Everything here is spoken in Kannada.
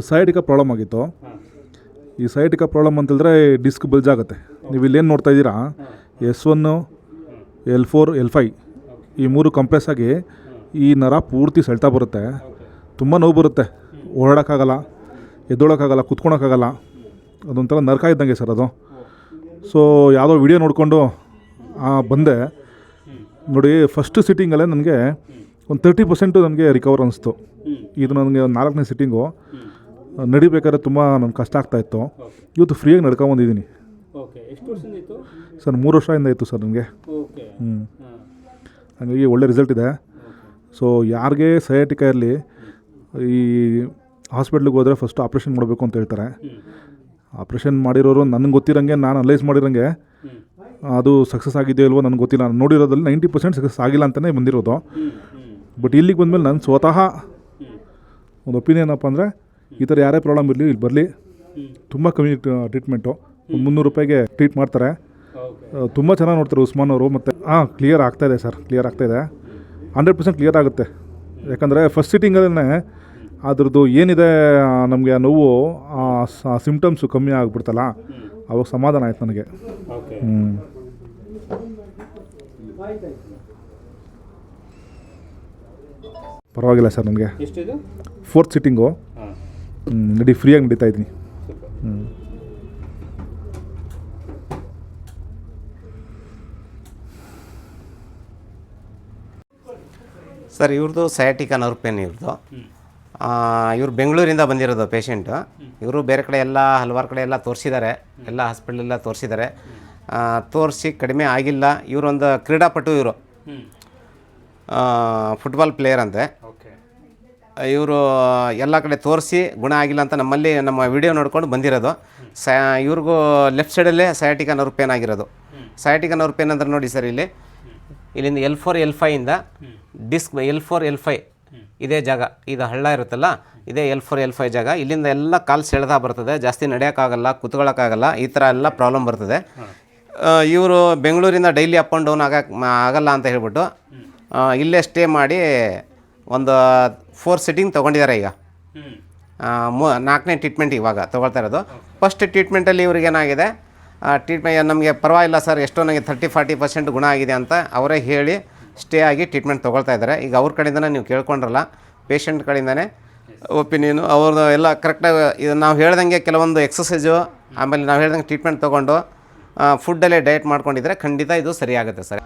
ಸೈಟಿಕ ಪ್ರಾಬ್ಲಮ್ ಆಗಿತ್ತು. ಈ ಸೈಟಿಕ ಪ್ರಾಬ್ಲಮ್ ಅಂತಂದರೆ ಡಿಸ್ಕ್ ಬಲ್ಜ್ ಆಗುತ್ತೆ. ನೀವು ಇಲ್ಲೇನು ನೋಡ್ತಾ ಇದ್ದೀರಾ? S one L four, L five ಈ ಮೂರು ಕಂಪ್ರೆಸ್ ಆಗಿ ಈ ನರ ಪೂರ್ತಿ ಸೆಳ್ತಾ ಬರುತ್ತೆ. ತುಂಬ ನೋವು ಬರುತ್ತೆ. ಓಡಾಡೋಕ್ಕಾಗಲ್ಲ, ಎದ್ದೋಳೋಕ್ಕಾಗಲ್ಲ, ಕುತ್ಕೊಳಕ್ಕಾಗಲ್ಲ. ಅದೊಂಥರ ನರಕ ಇದ್ದಂಗೆ ಸರ್ ಅದು. ಸೊ ಯಾವುದೋ ವಿಡಿಯೋ ನೋಡಿಕೊಂಡು ಬಂದೆ. ನೋಡಿ ಫಸ್ಟ್ ಸಿಟ್ಟಿಂಗಲ್ಲೇ ನನಗೆ ಒಂದು ತರ್ಟಿ ಪರ್ಸೆಂಟು ನನಗೆ ರಿಕವರ್ ಅನಿಸ್ತು. ಇದು ನನಗೆ ನಾಲ್ಕನೇ ಸಿಟ್ಟಿಂಗು ನಡಿಬೇಕಾದ್ರೆ ತುಂಬ ನನಗೆ ಕಷ್ಟ ಆಗ್ತಾಯಿತ್ತು ಇವತ್ತು ಫ್ರೀಯಾಗಿ ನಡ್ಕೊಂಬಂದಿದ್ದೀನಿ ಓಕೆ ಎಷ್ಟು ವರ್ಷದಿಂದ ಇತ್ತು? ಸರ್ ಮೂರು ವರ್ಷದಿಂದ ಇತ್ತು ಸರ್ ನನಗೆ. ಹ್ಞೂ ಹಾಗಾಗಿ ಒಳ್ಳೆ ರಿಸಲ್ಟ್ ಇದೆ. ಸೊ ಯಾರಿಗೆ ಸಯಾಟಿಕ ಇರಲಿ ಈ ಹಾಸ್ಪಿಟ್ಲಿಗೆ ಹೋದರೆ ಫಸ್ಟ್ ಆಪ್ರೇಷನ್ ಮಾಡಬೇಕು ಅಂತ ಹೇಳ್ತಾರೆ. ಆಪ್ರೇಷನ್ ಮಾಡಿರೋರು ನನಗೆ ಗೊತ್ತಿರೋಂಗೆ ನಾನು ಅನಲೈಸ್ ಮಾಡಿರೋಂಗೆ ಅದು ಸಕ್ಸಸ್ ಆಗಿದೆಯೋ ಇಲ್ವೋ ನನಗೆ ಗೊತ್ತಿಲ್ಲ. ನಾನು ನೋಡಿರೋದ್ರಲ್ಲಿ ನೈಂಟಿ ಪರ್ಸೆಂಟ್ ಸಕ್ಸಸ್ ಆಗಿಲ್ಲ ಅಂತಲೇ ಬಂದಿರೋದು. ಬಟ್ ಇಲ್ಲಿಗೆ ಬಂದಮೇಲೆ ನಾನು ಸ್ವತಃ ಒಂದು ಒಪಿನಿಯನ್ ಏನಪ್ಪ ಅಂದರೆ ಈ ಥರ ಯಾರೇ ಪ್ರಾಬ್ಲಮ್ ಇರಲಿ ಇಲ್ಲಿ ಬರಲಿ. ತುಂಬ ಕಮ್ಮಿ ಟ್ರೀಟ್ಮೆಂಟು ಒಂದು ಮುನ್ನೂರು ರೂಪಾಯಿಗೆ ಟ್ರೀಟ್ ಮಾಡ್ತಾರೆ. ತುಂಬ ಚೆನ್ನಾಗಿ ನೋಡ್ತಾರೆ ಉಸ್ಮಾನ್ ಅವರು. ಮತ್ತು ಹಾಂ ಕ್ಲಿಯರ್ ಆಗ್ತಾಯಿದೆ ಸರ್ ಕ್ಲಿಯರ್ ಆಗ್ತಾಯಿದೆ ಹಂಡ್ರೆಡ್ ಪರ್ಸೆಂಟ್ ಕ್ಲಿಯರ್ ಆಗುತ್ತೆ. ಯಾಕಂದರೆ ಫಸ್ಟ್ ಸಿಟ್ಟಿಂಗಲ್ಲೇ ಅದ್ರದ್ದು ಏನಿದೆ ನಮಗೆ ಆ ನೋವು ಆ ಸಿಮ್ಟಮ್ಸು ಕಮ್ಮಿ ಆಗಿಬಿಡ್ತಲ್ಲ. ಅವಾಗ ಸಮಾಧಾನ ಆಯ್ತು ನನಗೆ. ಹ್ಞೂ ಪರವಾಗಿಲ್ಲ ಸರ್ ನನಗೆ. ಫೋರ್ತ್ ಸಿಟ್ಟಿಂಗು ನಡಿ ಫ್ರೀಯಾಗಿ ನಡೀತಾ ಇದ್ದೀನಿ. ಹ್ಞೂ ಸರ್ ಇವ್ರದ್ದು ಸಯಾಟಿಕ ನರ್ವ್ ಪೇನ್ ಇವ್ರದ್ದು ಇವರು ಬೆಂಗಳೂರಿಂದ ಬಂದಿರೋದು ಪೇಷಂಟು ಇವರು ಬೇರೆ ಕಡೆ ಎಲ್ಲ ಹಲವಾರು ಕಡೆ ಎಲ್ಲ ತೋರಿಸಿದ್ದಾರೆ. ಎಲ್ಲ ಹಾಸ್ಪಿಟ್ಲೆಲ್ಲ ತೋರಿಸಿದ್ದಾರೆ. ತೋರಿಸಿ ಕಡಿಮೆ ಆಗಿಲ್ಲ. ಇವರೊಂದು ಕ್ರೀಡಾಪಟು ಇವರು. ಫುಟ್ಬಾಲ್ ಪ್ಲೇಯರ್ ಅಂತೆ. ಇವರು ಎಲ್ಲ ಕಡೆ ತೋರಿಸಿ ಗುಣ ಆಗಿಲ್ಲ ಅಂತ ನಮ್ಮಲ್ಲಿ ನಮ್ಮ ವಿಡಿಯೋ ನೋಡ್ಕೊಂಡು ಬಂದಿರೋದು. ಸ, ಇವ್ರಿಗೂ ಲೆಫ್ಟ್ ಸೈಡಲ್ಲೇ ಸಯಾಟಿಕ ನರ್ವ್ ಪೇನ್ ಆಗಿರೋದು. ಸಯಾಟಿಕ ನರ್ವ್ ಪೇನ್ ಅಂದ್ರೆ ನೋಡಿ ಸರ್ ಇಲ್ಲಿ. ಇಲ್ಲಿಂದ L four, L ಫೈಯಿಂದ disc, L four, L five ಇದೇ ಜಾಗ. ಇದು ಹಳ್ಳ ಇರುತ್ತಲ್ಲ, ಇದೇ ಎಲ್ ಫೋರ್, ಎಲ್ ಫೈ ಜಾಗ. ಇಲ್ಲಿಂದ ಎಲ್ಲ ಕಾಲು ಸೆಳೆದ ಬರ್ತದೆ, ಜಾಸ್ತಿ ನಡೆಯೋಕ್ಕಾಗಲ್ಲ ಕುತ್ಕೊಳ್ಳೋಕ್ಕಾಗಲ್ಲ ಈ ಥರ ಎಲ್ಲ ಪ್ರಾಬ್ಲಮ್ ಬರ್ತದೆ. ಇವರು ಬೆಂಗಳೂರಿಂದ ಡೈಲಿ ಅಪ್ ಆ್ಯಂಡ್ ಡೌನ್ ಆಗಕ್ಕೆ ಆಗಲ್ಲ ಅಂತ ಹೇಳ್ಬಿಟ್ಟು ಇಲ್ಲೇ ಸ್ಟೇ ಮಾಡಿ ಒಂದು ಫೋರ್ ಸಿಟ್ಟಿಂಗ್ ತೊಗೊಂಡಿದ್ದಾರೆ ಈಗ. ಮು ನಾಲ್ಕನೇ ಟ್ರೀಟ್ಮೆಂಟ್ ಇವಾಗ ತೊಗೊಳ್ತಾ ಇರೋದು. ಫಸ್ಟ್ ಟ್ರೀಟ್ಮೆಂಟಲ್ಲಿ ಇವ್ರಿಗೆ ಏನಾಗಿದೆ? ಟ್ರೀಟ್ಮೆಂಟ್ ನಮಗೆ ಪರವಾಗಿಲ್ಲ ಸರ್ ಎಷ್ಟೋ ನನಗೆ ತರ್ಟಿ ಫಾರ್ಟಿ ಪರ್ಸೆಂಟ್ ಗುಣ ಆಗಿದೆ ಅಂತ ಅವರೇ ಹೇಳಿ ಸ್ಟೇ ಆಗಿ ಟ್ರೀಟ್ಮೆಂಟ್ ತೊಗೊಳ್ತಾ ಇದ್ದಾರೆ. ಈಗ ಅವ್ರ ಕಡೆಯಿಂದನೇ ನೀವು ಕೇಳ್ಕೊಂಡ್ರಲ್ಲ ಪೇಷಂಟ್ ಕಡೆಯಿಂದನೇ ಒಪಿನಿಯನು ಅವ್ರದ್ದು ಎಲ್ಲ ಕರೆಕ್ಟಾಗಿ ಇದು ನಾವು ಹೇಳ್ದಂಗೆ ಕೆಲವೊಂದು ಎಕ್ಸಸೈಸು ಆಮೇಲೆ ನಾವು ಹೇಳ್ದಂಗೆ ಟ್ರೀಟ್ಮೆಂಟ್ ತೊಗೊಂಡು ಫುಡ್ಡಲ್ಲೇ ಡಯಟ್ ಮಾಡ್ಕೊಂಡಿದ್ರೆ ಖಂಡಿತ ಇದು ಸರಿಯಾಗುತ್ತೆ ಸರ್.